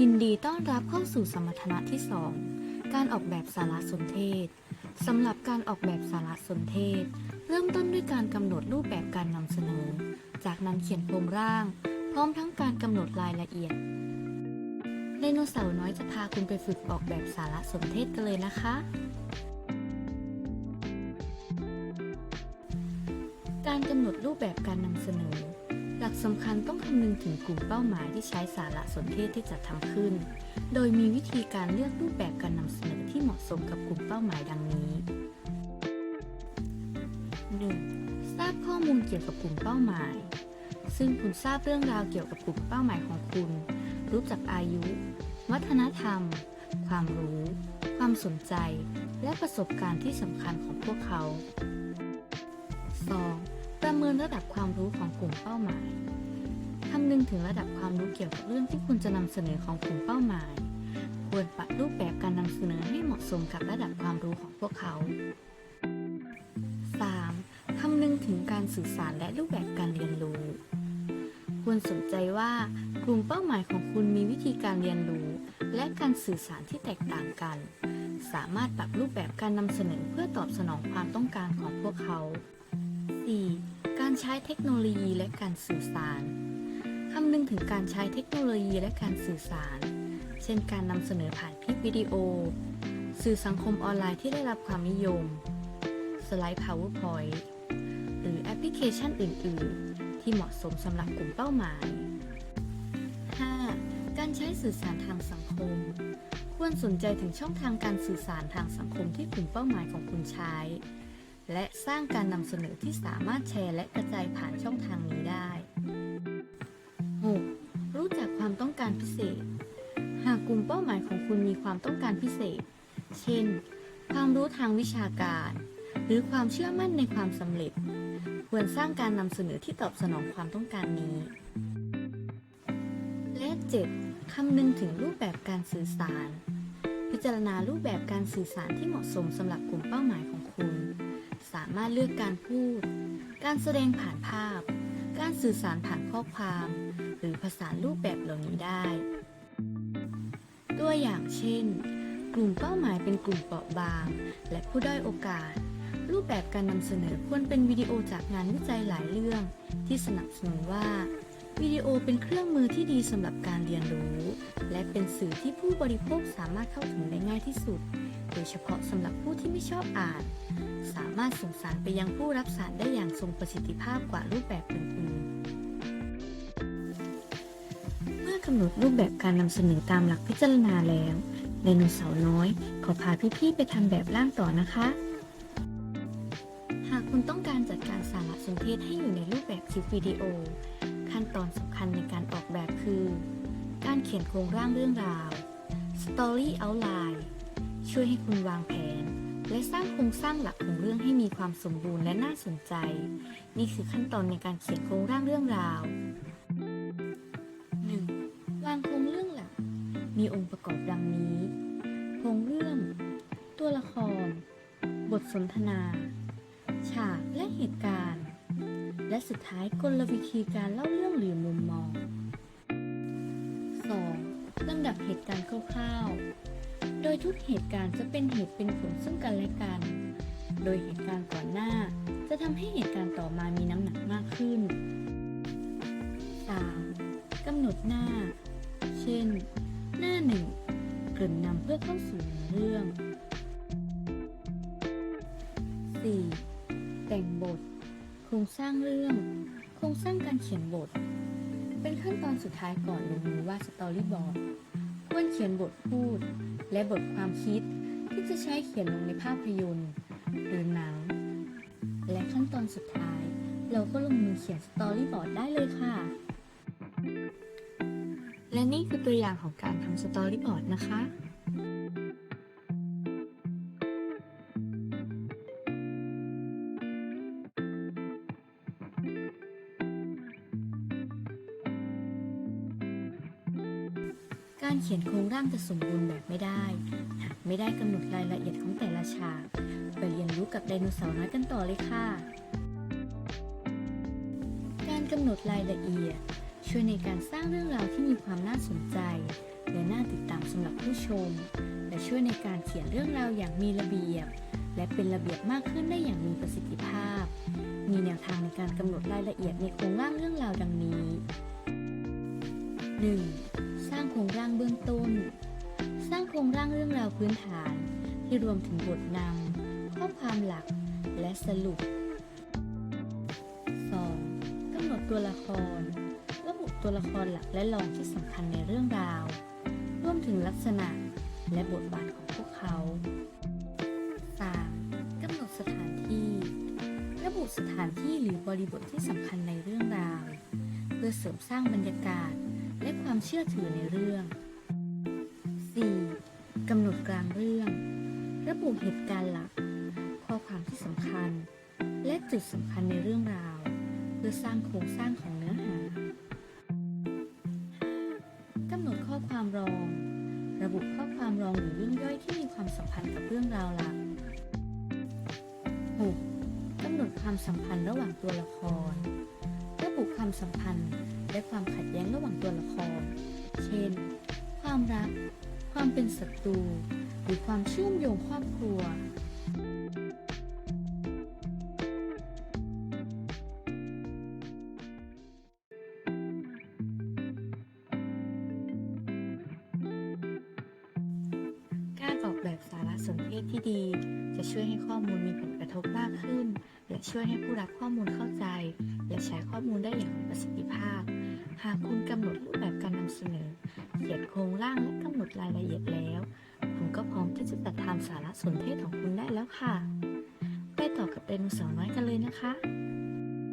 ยินดีต้อนรับเข้าสู่สมรรถนะที่ 2 การออกแบบสารสนเทศสำหรับการออกแบบสารสนเทศ เริ่มต้นด้วยการกำหนดรูปแบบการนำเสนอ จากนั้นเขียนโครงร่าง พร้อมทั้งการกำหนดรายละเอียดไดโนเสาร์น้อยจะพาคุณไปฝึกออกแบบสารสนเทศกันเลยนะคะ การกำหนดรูปแบบการนำเสนอ หลักสำคัญต้องคำนึงถึงกลุ่มเป้าหมายที่ใช้สารสนเทศที่จัดทำขึ้น โดยมีวิธีการเลือกรูปแบบการนำเสนอที่เหมาะสมกับกลุ่มเป้าหมายดังนี้ 1. ทราบข้อมูลเกี่ยวกับกลุ่มเป้าหมาย ซึ่งคุณทราบเรื่องราวเกี่ยวกับกลุ่มเป้าหมายของคุณ รู้จักอายุ วัฒนธรรม ความรู้ ความสนใจ และประสบการณ์ที่สำคัญของพวกเขา 2. ประเมินระดับความรู้ของกลุ่มเป้าหมายคำนึงถึงระดับความรู้เกี่ยวกับเรื่องที่คุณจะนำเสนอของกลุ่มเป้าหมาย ควรปรับรูปแบบการนำเสนอให้เหมาะสมกับระดับความรู้ของพวกเขา 3. คำนึงถึงการสื่อสารและรูปแบบการเรียนรู้ ควรสนใจว่ากลุ่มเป้าหมายของคุณมีวิธีการเรียนรู้ และการสื่อสารที่แตกต่างกัน สามารถปรับรูปแบบการนำเสนอเพื่อตอบสนองความต้องการของพวกเขา 4. การใช้เทคโนโลยีและการสื่อสาร คำนึงถึงการใช้เทคโนโลยีและการสื่อสาร เช่นการนำเสนอผ่านคลิปวิดีโอ สื่อสังคมออนไลน์ที่ได้รับความนิยม สไลด์ PowerPoint หรือแอปพลิเคชันอื่น ๆ ที่เหมาะสมสำหรับกลุ่มเป้าหมาย 5. การใช้สื่อสารทางสังคม ควรสนใจถึงช่องทางการสื่อสารทางสังคมที่กลุ่มเป้าหมายของคุณใช้ และสร้างการนำเสนอที่สามารถแชร์และกระจายผ่านช่องทางนี้ได้ 6. รู้จักความต้องการพิเศษ หากกลุ่มเป้าหมายของคุณมีความต้องการพิเศษ เช่น ความรู้ทางวิชาการ หรือความเชื่อมั่นในความสำเร็จ ควรสร้างการนำเสนอที่ตอบสนองความต้องการนี้ และ 7. คำนึงถึงรูปแบบการสื่อสาร พิจารณารูปแบบการสื่อสารที่เหมาะสมสำหรับกลุ่มเป้าหมายของคุณ สามารถเลือกการพูด การแสดงผ่านภาพ การสื่อสารผ่านข้อความ หรือภาษารูปแบบเหล่านี้ได้ ตัวอย่างเช่น กลุ่มเป้าหมายเป็นกลุ่มเปราะบาง และผู้ด้อยโอกาส รูปแบบการนำเสนอควรเป็นวิดีโอจากงานวิจัยหลายเรื่อง ที่สนับสนุนว่า วิดีโอเป็นเครื่องมือที่ดีสำหรับการเรียนรู้ และเป็นสื่อที่ผู้บริโภคสามารถเข้าถึงได้ง่ายที่สุด โดยเฉพาะสำหรับผู้ที่ไม่ชอบอ่าน สามารถส่งสารไปยังผู้รับสารได้อย่างทรงประสิทธิภาพกว่ารูปแบบอื่นๆ เมื่อกำหนดรูปแบบการนำเสนอตามหลักพิจารณาแล้วไดโนเสาร์น้อย ขอพาพี่ๆไปทำแบบร่างต่อนะคะ หากคุณต้องการจัดการสารสนเทศให้อยู่ในรูปแบบคลิปวิดีโอ ขั้นตอนสำคัญในการออกแบบคือ การเขียนโครงร่างเรื่องราว Story Outline ช่วยให้คุณวางแผน และสร้างโครงสร้างหลักของเรื่องให้มีความสมบูรณ์และน่าสนใจ นี่คือขั้นตอนในการเขียนโครงร่างเรื่องราว 1. วางโครงเรื่องหลัก มีองค์ประกอบดังนี้ โครงเรื่อง ตัวละคร บทสนทนา ฉากและเหตุการณ์ และสุดท้ายกลวิธีการเล่าเรื่องหรือมุมมอง 2. ลำดับเหตุการณ์คร่าวๆ โดยทุกเหตุการณ์จะเป็นเหตุเป็นผลซึ่งกันและกัน โดยเหตุการณ์ก่อนหน้าจะทำให้เหตุการณ์ต่อมามีน้ำหนักมากขึ้น 3. กำหนดหน้า เช่น หน้าหนึ่งเกริ่นนำเพื่อเข้าสู่เนื้อเรื่อง 4. แต่งบท โครงสร้างเรื่อง โครงสร้างการเขียนบท เป็นขั้นตอนสุดท้ายก่อนลงมือวาดสตอรี่บอร์ดควรเขียนบทพูด และบทความคิดที่จะใช้เขียนลงในภาพยนตร์หรือหนัง และขั้นตอนสุดท้าย เราก็ลงมือเขียนสตอรี่บอร์ดได้เลยค่ะ และนี่คือตัวอย่างของการทำสตอรี่บอร์ดนะคะ การเขียนโครงร่างจะสมบูรณ์แบบไม่ได้ หากไม่ได้กำหนดรายละเอียดของแต่ละฉาก ไปเรียนรู้กับไดโนเสาร์น้อยกันต่อเลยค่ะ การกำหนดรายละเอียด ช่วยในการสร้างเรื่องราวที่มีความน่าสนใจ และน่าติดตามสำหรับผู้ชม และช่วยในการเขียนเรื่องราวอย่างมีระเบียบ และเป็นระเบียบมากขึ้นได้อย่างมีประสิทธิภาพ มีแนวทางในการกำหนดรายละเอียดในโครงร่างเรื่องราวดังนี้ 1. สร้างโครงร่างเบื้องต้น สร้างโครงร่างเรื่องราวพื้นฐาน ที่รวมถึงบทนำข้อความหลักและสรุป 2. กำหนดตัวละคร ระบุตัวละครหลักและรองที่สำคัญในเรื่องราว รวมถึงลักษณะและบทบาทของพวกเขา 3. กำหนดสถานที่ ระบุสถานที่หรือบริบทที่สำคัญในเรื่องราว เพื่อเสริมสร้างบรรยากาศ และความเชื่อถือในเรื่อง 4. กำหนดกลางเรื่อง ระบุเหตุการณ์หลัก ข้อความที่สำคัญ และจุดสำคัญในเรื่องราว เพื่อสร้างโครงสร้างของเนื้อหากำหนดข้อความรอง ระบุข้อความรองหรือเรื่องย่อยที่มีความสัมพันธ์กับเรื่องราวหลัก 6. กำหนดความสัมพันธ์ระหว่างตัวละคร ระบุความสัมพันธ์ และความขัดแย้งระหว่างตัวละคร เช่น ความรัก ความเป็นศัตรู หรือความเชื่อมโยงครอบครัว สนเทศที่ดี จะช่วยให้ข้อมูลมีผลกระทบมากขึ้น และช่วยให้ผู้รับข้อมูลเข้าใจ และใช้ข้อมูลได้อย่างมีประสิทธิภาพ หากคุณกำหนดรูปแบบการนำเสนอ เขียนโครงร่างและกำหนดรายละเอียดแล้ว คุณก็พร้อมที่จะจัดทำสารสนเทศของคุณได้แล้วค่ะ ไปต่อกับไดโนเสาร์น้อยกันเลยนะคะ